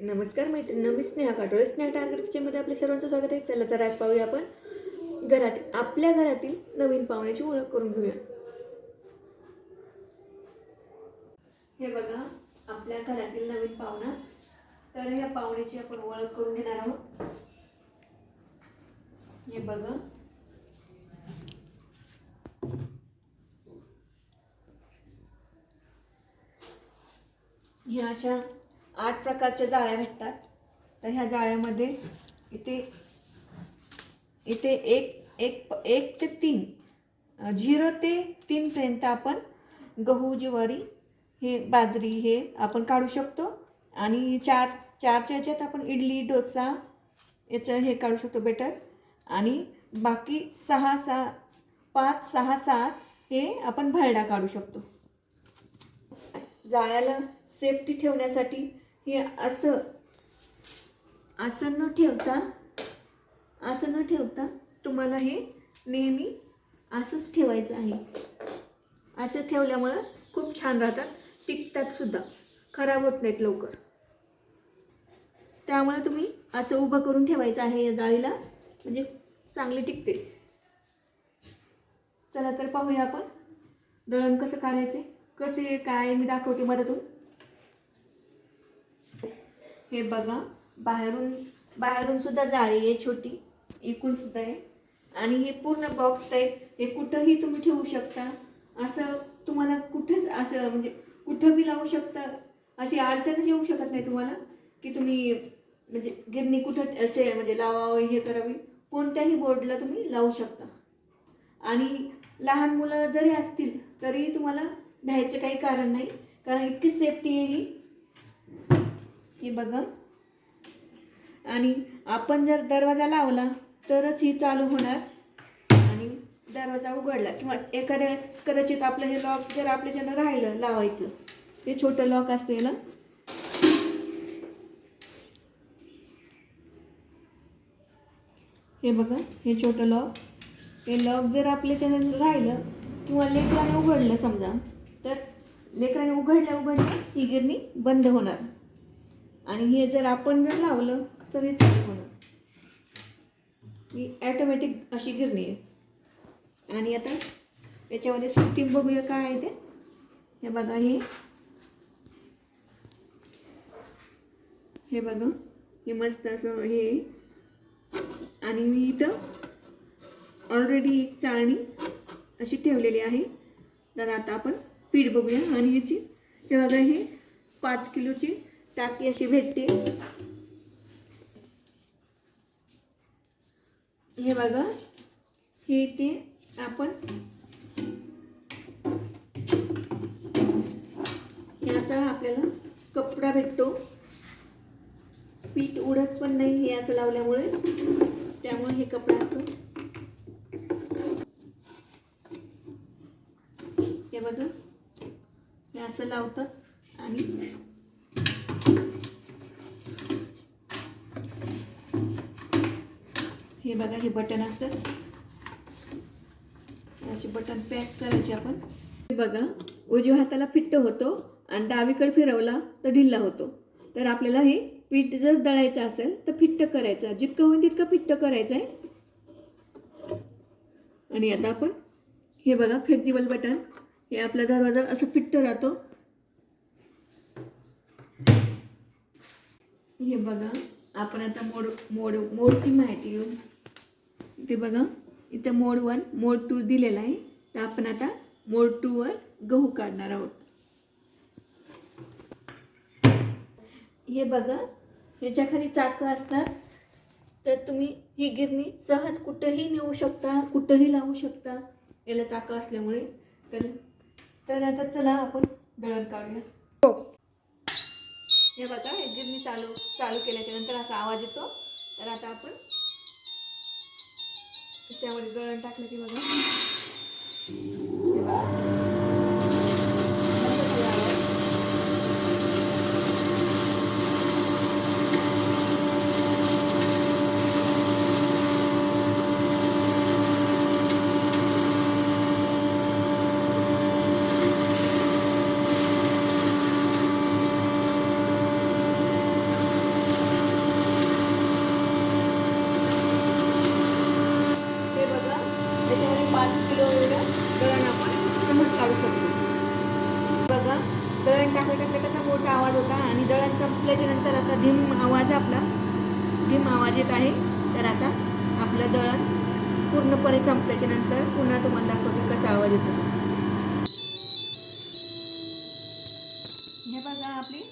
नमस्कार मैत्रिणी मी स्नेहा काटोळे. स्नेहा टार्गेट किचनमध्ये आपल्या सर्वांचं स्वागत आहे. चला तर आज पाहूया आपण घरात आपल्या घरातील नवीन पाहुण्याची ओळख करून घेऊया. हे बघा आपल्या घरातील नवीन पाहुणा. तर ह्या पाहुण्याची आपण ओळख करून घेणार आहोत. हे बघा. ह्या अशा आठ प्रकारच्या जाळ्या भेटतात. तर ह्या जाळ्यामध्ये इथे इथे एक एक एक ते तीन झिरो ते तीनपर्यंत आपण गहू ज्वारी हे बाजरी हे आपण काढू शकतो. आणि चार चारच्या ह्याच्यात आपण इडली डोसा याचं हे काढू शकतो बेटर आणि बाकी सहा सहा पाच सहा सात हे आपण भरडा काढू शकतो. जाळ्याला सेफ्टी ठेवण्यासाठी हे असं आसन न ठेवता असं न ठेवता तुम्हाला हे नेहमी असंच ठेवायचं आहे. असं ठेवल्यामुळं खूप छान राहतात टिकतात सुद्धा. खराब होत नाहीत लवकर. त्यामुळे तुम्ही असं उभं करून ठेवायचं आहे या जाळीला म्हणजे चांगली टिकते. चला तर पाहूया आपण दळण कसं काढायचे कसे काय मी दाखवते मधातून. हे बघा बाहेरून बाहेरून सुद्धा जाळी आहे छोटी एकूण सुद्धा आहे. आणि हे पूर्ण बॉक्स टाईप हे कुठंही तुम्ही ठेवू शकता. असं तुम्हाला कुठंच असं म्हणजे कुठं बी लावू शकता अशी अडचणच येऊ शकत नाही तुम्हाला की तुम्ही म्हणजे गिरणी कुठं असे म्हणजे लावावं हे करावी. कोणत्याही बोर्डला तुम्ही लावू शकता. आणि लहान मुलं जरी असतील तरी तुम्हाला भ्यायचं काही कारण नाही. कारण इतकी सेफ्टी आहे की हे बघा. आणि आपण जर दरवाजा लावला तरच ही चालू होणार. आणि दरवाजा उघडला किंवा एखाद्या वेळेस कदाचित आपलं हे लॉक जर आपल्याच्यानं राहिलं लावायचं ते छोटं लॉक असते ना हे बघा हे छोटं लॉक हे लॉक जर आपल्याच्यानं राहिलं किंवा लेकराने उघडलं समजा तर लेकराने उघडल्या उघडल्या ही गिरणी बंद होणार. आणि हे जर आपण जर लावलं तर हे चालू होणार. ही ॲटोमॅटिक अशी गिरणी आहे. आणि आता याच्यामध्ये सिस्टीम बघूया काय आहे ते. हे बघा हे. हे बघा हे मस्त असं हे. आहे. आणि मी इथं ऑलरेडी एक चाळणी अशी ठेवलेली आहे. तर आता आपण पीठ बघूया. आणि याची हे बघा हे पाच किलोची टाकी अशी भेटते. हे बघा हे ते आपण हे असा आपल्याला कपडा भेटतो. पीठ उडत पण नाही हे असं लावल्यामुळे. त्यामुळे हे कपडा असतो. हे बघा हे असं लावतात आणि हे बघा हे बटन असतात असे बटन पॅक करायचे आपण. हे बघा उजव्या हाताला फिट्ट होतो आणि डावीकडे फिरवला तर ढिल्ला होतो. तर आपल्याला हे पीठ जर दळायचं असेल तर फिट्ट करायचं. जितकं होईल तितकं फिट्ट करायचं आहे. आणि आता आपण हे बघा फ्लेक्झिबल बटन हे आपला दरवाजा असं फिट्ट राहतो. हे बघा आपण आता मोड मोड मोडची माहिती घेऊन ते बघा. इथं मोड वन मोड टू दिलेला आहे. तर आपण आता मोड टूवर गहू काढणार आहोत. हे बघा. ह्याच्या खाली चाकं असतात. तर तुम्ही ही गिरणी सहज कुठंही नेऊ शकता कुठंही लावू शकता. याला चाकं असल्यामुळे. तर तर आता चला आपण दळण काढूया. हो. घातल्याच्यानंतर आता धीम आवाज आपला धीम आवाज येत आहे. तर आता आपलं दळण पूर्णपणे संपल्याच्यानंतर पुन्हा तुम्हाला दाखवते कसा आवाज येतो. हे बघा आपली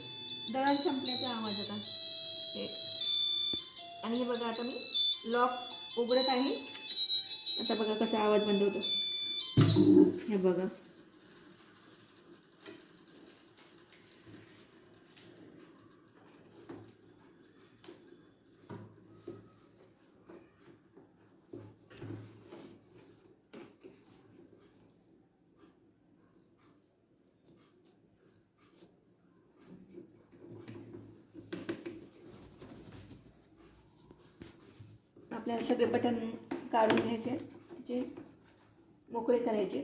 दळण संपल्याचा आवाज आता. आणि हे बघा आता मी लॉक उघडत आहे. आता बघा कसा आवाज बंद होतो. हे बघा. आपल्याला सगळे बटन काढून घ्यायचे जे मोकळे करायचे.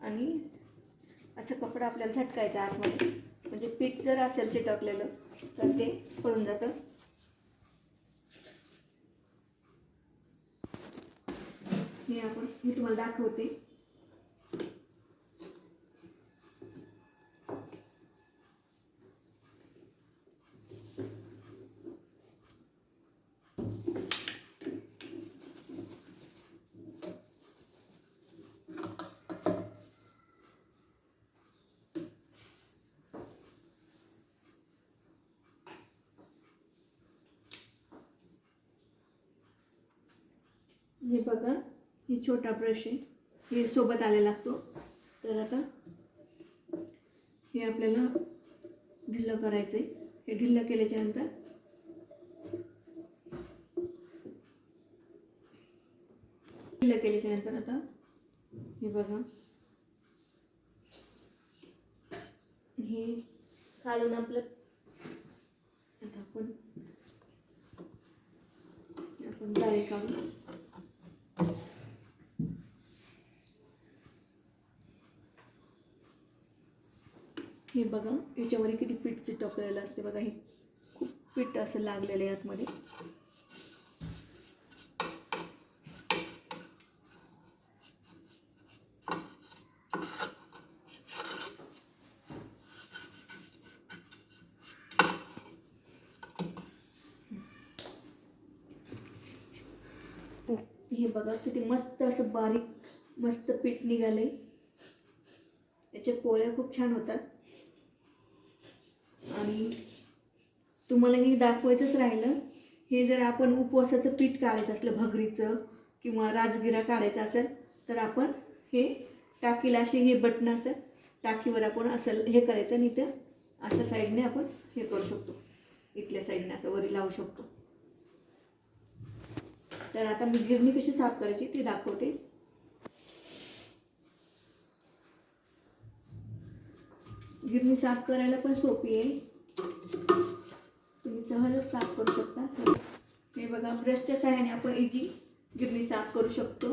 आणि असं कपडा आपल्याला झटकायचा आतमध्ये. म्हणजे पीठ जर असेल चिटकलेलं तर ते पडून जातं. हे आपण मी तुम्हाला दाखवते. हे बघा हे छोटा ब्रश आहे. हे सोबत आलेला असतो. तर आता हे आपल्याला ढिल्लं करायचं आहे हे ढिल्लं केल्याच्यानंतर ढिल्लं केल्याच्यानंतर आता हे बघा. हे खालून आपलं आता आपण आपण जाळी काढू. हे बघा याच्यामध्ये किती पीठ चिटकलेलं असते बघा हे खूप पीठ असं लागलेलं आहे आतमध्ये. हे बघा किती मस्त असं बारीक मस्त पीठ निघालंय. याच्या पोळ्या खूप छान होतात. आणि तुम्हाला हे दाखवायचंच राहिलं. हे जर आपण उपवासाचं पीठ काढायचं असलं भगरीचं किंवा राजगिरा काढायचा असेल तर आपण हे टाकीला असे हे बटन असतात टाकीवर आपण असं हे करायचं आणि इथं अशा साईडने आपण हे करू शकतो. इथल्या साईडने असं वरी लावू शकतो. तर आता मी गिरणी कशी साफ करायची ती दाखवते. गिरणी साफ करायला पण सोपी आहे. तुम्ही सहजच साफ करू शकता. हे बघा ब्रशच्या सहाय्याने आपण इजी गिरणी साफ करू शकतो.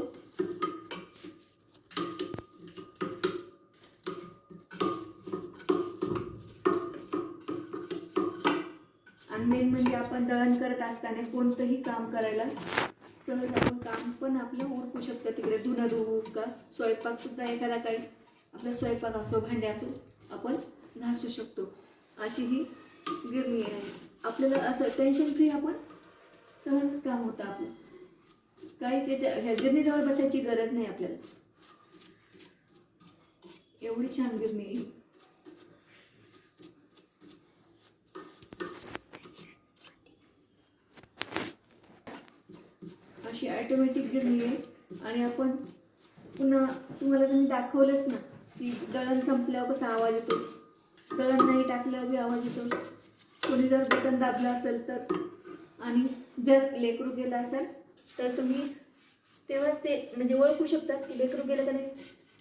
आणि मेन म्हणजे आपण दळण करत असताना कोणतंही काम करायला सहज आपण काम पण आपलं उरकू शकतं. तिकडे धुणं धुवू का? स्वयंपाक सुद्धा एखादा काही आपला स्वयंपाक असो भांडे असो आपण घासू शकतो. अशी ही गिरणी आहे. आपल्याला असं टेन्शन फ्री आपण सहजच काम होतं आपलं. काहीच याच्या ह्या गिरणीजवळ बसायची गरज नाही आपल्याला. एवढी छान गिरणी आहे अशी ऑटोमॅटिक गिरणी आहे. आणि आपण पुन्हा तुम्हाला तुम्ही दाखवलंच ना की दळण संपल्यावर कसा आवाज येतो. दळण नाही टाकल्यावर बी आवाज येतो. कोणी जर बटन दाबलं असेल तर. आणि जर लेकरू गेलं असेल तर तुम्ही तेव्हा ते म्हणजे ओळखू शकतात की लेकरू गेलं का नाही.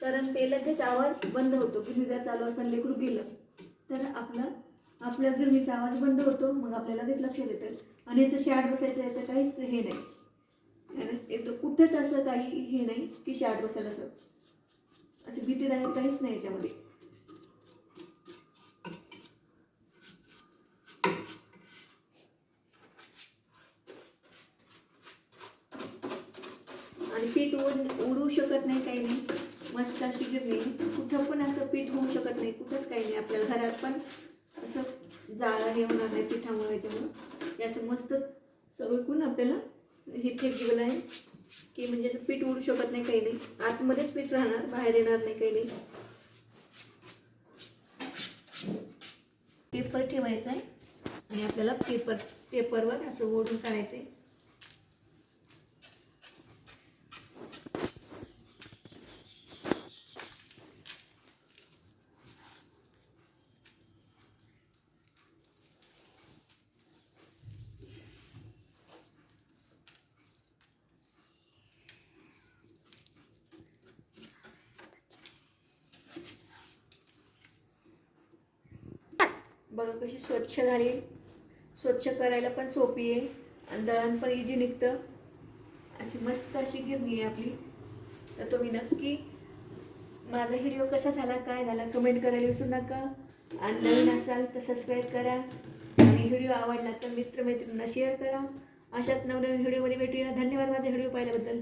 कारण ते लगेच आवाज बंद होतो गिरणी जर चालू असेल लेकरू गेलं तर आपलं आपल्या गिरणीचा आवाज बंद होतो मग आपल्याला लगेच लक्षात येतं. आणि याचं शाट बसायचं याचं काहीच हे नाही. येतो कुठंच असं काही हे नाही की शाट बसायला असं. अशी भीतीदायक काहीच नाही याच्यामध्ये आणि पीठ उड उडू शकत नाही काही नाही. मस्त अशी गिरणी. कुठं पण असं पीठ होऊ शकत नाही. कुठंच काही नाही. आपल्याला घरात पण असं जाळा हे होणार नाही पिठामुळे याच्यामुळं. हे असं मस्त सगळं आपल्याला हे फ्लेक्झिबल आहे. की म्हणजे असं पीठ उडू शकत नाही काही नाही. आतमध्येच पीठ राहणार. बाहेर येणार नाही काही नाही. पेपर ठेवायचा आहे. आणि आपल्याला पेपर पेपरवर असं ओढून काढायचं आहे. बघा कशी स्वच्छ झाली. स्वच्छ करायला पण सोपी आहे. आणि दळण पण इजी निघतं. अशी मस्त अशी गिरणी आहे आपली. तर तुम्ही नक्की माझा व्हिडिओ कसा झाला काय झाला कमेंट करायला विसरू नका. आणि नवीन असाल तर सबस्क्राईब करा. आणि व्हिडिओ आवडला तर मित्रमैत्रिणींना शेअर करा. अशाच नवनवीन व्हिडिओमध्ये भेटूया. धन्यवाद माझा व्हिडिओ पाहिल्याबद्दल.